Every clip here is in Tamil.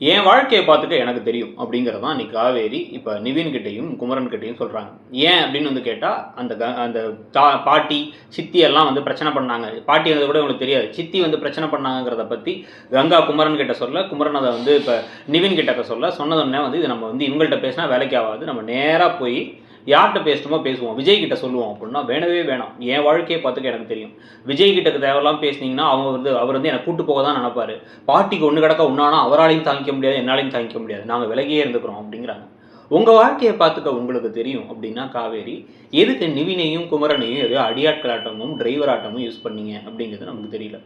என் வாழ்க்கையை பார்த்துக்க எனக்கு தெரியும் அப்படிங்கிறது தான் இன்னைக்கு காவேரி இப்போ நிவின் கிட்டேயும் குமரன் கிட்டேயும் சொல்கிறாங்க ஏன் அப்படின்னு வந்து கேட்டால் அந்த க அந்த தா பாட்டி சித்தி எல்லாம் வந்து பிரச்சனை பண்ணாங்க. பாட்டி வந்து கூட உங்களுக்கு தெரியாது. சித்தி வந்து பிரச்சனை பண்ணாங்கிறத பற்றி கங்கா குமரன் கிட்ட சொல்ல குமரன் அதை வந்து இப்போ நிவின் கிட்ட சொல்ல சொன்னதுன்னே வந்து இது நம்ம வந்து இவங்கள்ட்ட பேசினா வேலைக்கு ஆகாது. நம்ம நேராக போய் யார்கிட்ட பேசணுமோ பேசுவோம். விஜய் கிட்ட சொல்லுவோம் அப்படின்னா வேணவே வேணாம். என் வாழ்க்கையை பார்த்துக்க எனக்கு தெரியும். விஜய் கிட்ட தேவையெல்லாம் பேசுனீங்கன்னா அவங்க வந்து அவர் வந்து என்னை கூட்டு போக தான் நினைப்பாரு. பாட்டிக்கு ஒன்று கிடக்க உன்னானா அவராலையும் தாங்கிக்க முடியாது என்னாலையும் தாங்கிக்க முடியாது. நாங்கள் விலகியே இருந்துக்கிறோம் அப்படிங்கிறாங்க. உங்கள் வாழ்க்கையை பார்த்துக்க உங்களுக்கு தெரியும் அப்படின்னா காவேரி எதுக்கு நிவினையும் குமரனையும் ஏதோ அடியாட்களாட்டமும் டிரைவர் ஆட்டமும் யூஸ் பண்ணீங்க அப்படிங்கிறது நமக்கு தெரியல.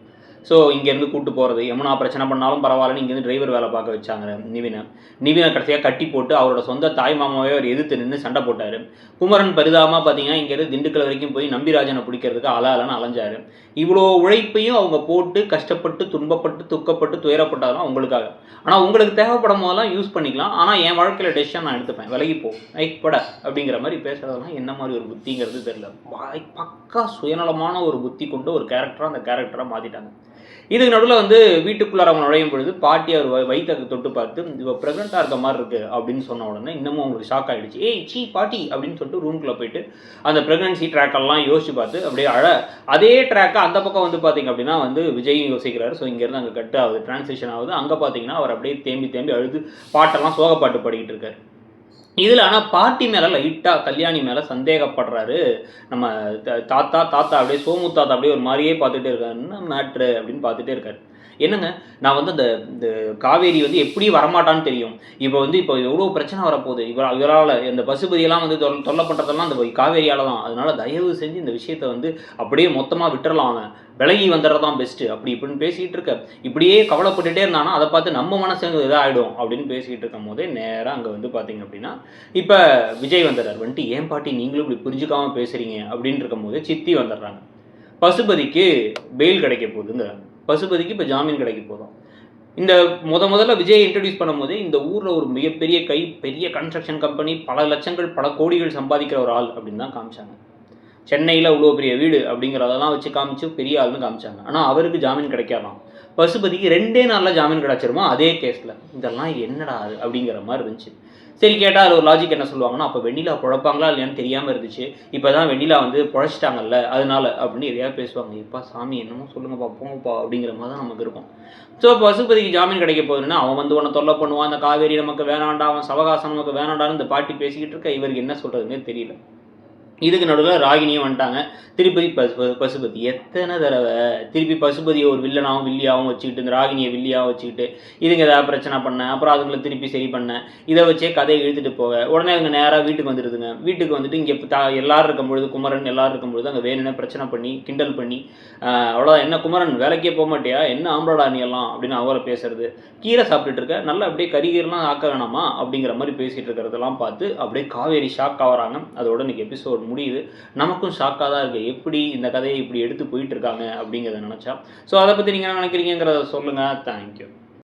ஸோ இங்கேருந்து கூட்டு போகிறது எம்னா பிரச்சனை பண்ணாலும் பரவாயில்லன்னு இங்கேருந்து டிரைவர் வேலை பார்க்க வச்சாங்க நிவினை. நிவினை கடைசியாக கட்டி போட்டு அவரோட சொந்த தாய் மாமாவே அவர் எதிர்த்து நின்று சண்டை போட்டார். குமரன் பரிதாபமாக பார்த்தீங்கன்னா இங்கேருந்து திண்டுக்கல் வரைக்கும் போய் நம்பிராஜனை பிடிக்கிறதுக்கு அலாலன்னு அலைஞ்சார் அலைஞ்சாரு. இவ்வளோ உழைப்பையும் அவங்க போட்டு கஷ்டப்பட்டு துன்பப்பட்டு துக்கப்பட்டு துயரப்பட்டாலும் அவங்களுக்காக ஆனால் உங்களுக்கு தேவைப்படும் போதெல்லாம் யூஸ் பண்ணிக்கலாம். ஆனால் என் வாழ்க்கையில் டெசிஷன் நான் எடுத்துப்பேன். விலகி போ. ஐ பட அப்படிங்கிற மாதிரி பேசுகிறதெல்லாம் என்ன மாதிரி ஒரு புத்திங்கிறது தெரியல. வாய் பக்கா சுயநலமான ஒரு புத்தி கொண்டு ஒரு கேரக்டராக அந்த கேரக்டராக மாற்றிட்டாங்க இதுக்கு நடுவில் வந்து வீட்டுக்குள்ளார அவங்க நுழையும் பொழுது பாட்டி அவர் வ- தொட்டு பார்த்து இவ ப்ரெக்னெண்ட்டாக இருக்க மாதிரி இருக்குது அப்படின்னு சொன்ன உடனே இன்னமும் அவங்களுக்கு ஷாக் ஆகிடுச்சு ஏய் சீ பாட்டி அப்படின்னு சொல்லிட்டு ரூம்குள்ளே போயிட்டு அந்த ப்ரெக்னன்சி ட்ராக்கெல்லாம் யோசிச்சு பார்த்து அப்படியே அழ அதே ட்ராக்கை அந்த பக்கம் வந்து பார்த்தீங்க அப்படின்னா வந்து விஜயும் யோசிக்கிறாரு. ஸோ இங்கேருந்து அங்கே கட் ஆகுது டிரான்ஸ்லேஷன் ஆகுது. அங்கே பார்த்தீங்கன்னா அவர் அப்படியே தேம்பி தேம்பி அழுது பாட்டெல்லாம் சோக பாட்டு பாடிக்கிட்டு இருக்காரு. இதில் ஆனால் பாட்டி மேலே லைட்டாக கல்யாணி மேலே சந்தேகப்படுறாரு. நம்ம தாத்தா தாத்தா அப்படியே சோமு தாத்தா அப்படியே ஒரு மாதிரியே பார்த்துட்டே இருக்காரு. என்ன மேட்ரு அப்படின்னு பார்த்துட்டே இருக்காரு. என்னங்க? நான் வந்து அந்த இந்த காவேரி வந்து எப்படியும் வரமாட்டான்னு தெரியும். இப்போ வந்து இப்போ எவ்வளோ பிரச்சனை வரப்போகுது. இவர் இவரால் இந்த பசுபதியெல்லாம் வந்து தொல் தொல்லை பண்ணுறதெல்லாம் அந்த காவேரியால் தான் அதனால் தயவு செஞ்சு இந்த விஷயத்தை வந்து அப்படியே மொத்தமாக விட்டுறலாம் அவன். விலகி வந்துடுறது தான் பெஸ்ட்டு அப்படி இப்படின்னு பேசிகிட்டு இருக்க. இப்படியே கவலைப்பட்டுட்டே இருந்தானா அதை பார்த்து நம்ம மனசு இதாகிடும் அப்படின்னு பேசிக்கிட்டு இருக்கும் போதே நேராக அங்கே வந்து பார்த்தீங்க அப்படின்னா இப்போ விஜய் வந்துடுறார் வந்துட்டு ஏன் பாட்டி நீங்களும் இப்படி புரிஞ்சுக்காம பேசுகிறீங்க அப்படின்னு இருக்கும்போது சித்தி வந்துடுறாங்க. பசுபதிக்கு பெயில் கிடைக்க போகுதுங்கிறாங்க. பசுபதிக்கு இப்போ ஜாமீன் கிடைக்க போதும். இந்த முத முதல்ல விஜய் இன்ட்ரடியூஸ் பண்ணும்போது இந்த ஊரில் ஒரு மிகப்பெரிய கை பெரிய கன்ஸ்ட்ரக்ஷன் கம்பெனி பல லட்சங்கள் பல கோடிகள் சம்பாதிக்கிற ஒரு ஆள் அப்படின்னு தான் காமிச்சாங்க. சென்னையில் இவ்வளோ பெரிய வீடு அப்படிங்கிறதெல்லாம் வச்சு காமிச்சு பெரிய ஆள்னு காமிச்சாங்க. ஆனால் அவருக்கு ஜாமீன் கிடைக்காதாம் பசுபதிக்கு ரெண்டே நாளில் ஜாமீன் கிடச்சிருமா? அதே கேஸில். இதெல்லாம் என்னடா அது அப்படிங்கிற மாதிரி இருந்துச்சு. சரி கேட்டால் அது ஒரு லாஜிக் என்ன சொல்லுவாங்கன்னா அப்போ வெண்ணிலா குழப்பாங்களா இல்லையான்னு தெரியாமல் இருந்துச்சு. இப்போ தான் வெண்ணிலா வந்து பொழைச்சிட்டாங்கல்ல அதனால அப்படின்னு எதையாவது பேசுவாங்க? இப்போ சாமி என்னமோ சொல்லுங்கப்பா போங்கப்பா அப்படிங்கிற மாதிரி தான் நமக்கு இருக்கும். ஸோ பசுபதிக்கு ஜாமீன் கிடைக்க போகுதுன்னா அவன் வந்து உன்னை தொல்லை பண்ணுவான். அந்த காவேரி நமக்கு வேணாண்டா அவன் சவகாசம் நமக்கு வேணாண்டான்னு இந்த பாட்டி பேசிக்கிட்டு இருக்க இவருக்கு என்ன சொல்கிறதுனே தெரியல. இதுக்கு நடுவில் ராகினியும் வந்துட்டாங்க. திருப்பதி பசு பசுபதி. எத்தனை தடவை திருப்பி பசுபதியை ஒரு வில்லனாகவும் வில்லியாகவும் வச்சுக்கிட்டு இந்த ராகினியை வில்லியாகவும் வச்சுக்கிட்டு இதுங்க ஏதாவது பிரச்சனை பண்ணேன் அப்புறம் அதுங்களை திருப்பி சரி பண்ணேன் இதை வச்சே கதையை இழுத்துட்டு போக. உடனே அவங்க நேராக வீட்டுக்கு வந்துடுதுங்க வீட்டுக்கு வந்துட்டு இங்கே தா எல்லோரும் இருக்கும்பொழுது குமரன் எல்லோரும் இருக்கும்பொழுது அங்கே வேணும்னே பிரச்சனை பண்ணி கிண்டல் பண்ணி அவ்வளோதான் என்ன குமரன்? வேலைக்கே போக மாட்டியா? என்ன ஆம்பளடா நீ எல்லாம்? அப்படின்னு அவரை பேசுறது. கீரை சாப்பிட்டுட்டு இருக்க நல்லா அப்படியே கறிகீரெலாம் ஆக்க வேணாமா? அப்படிங்கிற மாதிரி பேசிகிட்டு இருக்கிறதெல்லாம் பார்த்து அப்படியே காவேரி ஷாக் ஆகிறாங்க அதோட இன்னைக்கு எபிசோட் முடியுது. நமக்கும் ஷாக்காக தான் இருக்குது எப்படி இந்த கதையை இப்படி எடுத்து போயிட்டு இருக்காங்க அப்படிங்கிறத நினச்சா. ஸோ அதை பற்றி நீங்கள் என்ன நினைக்கிறீங்கிறத சொல்லுங்கள் தேங்க்யூ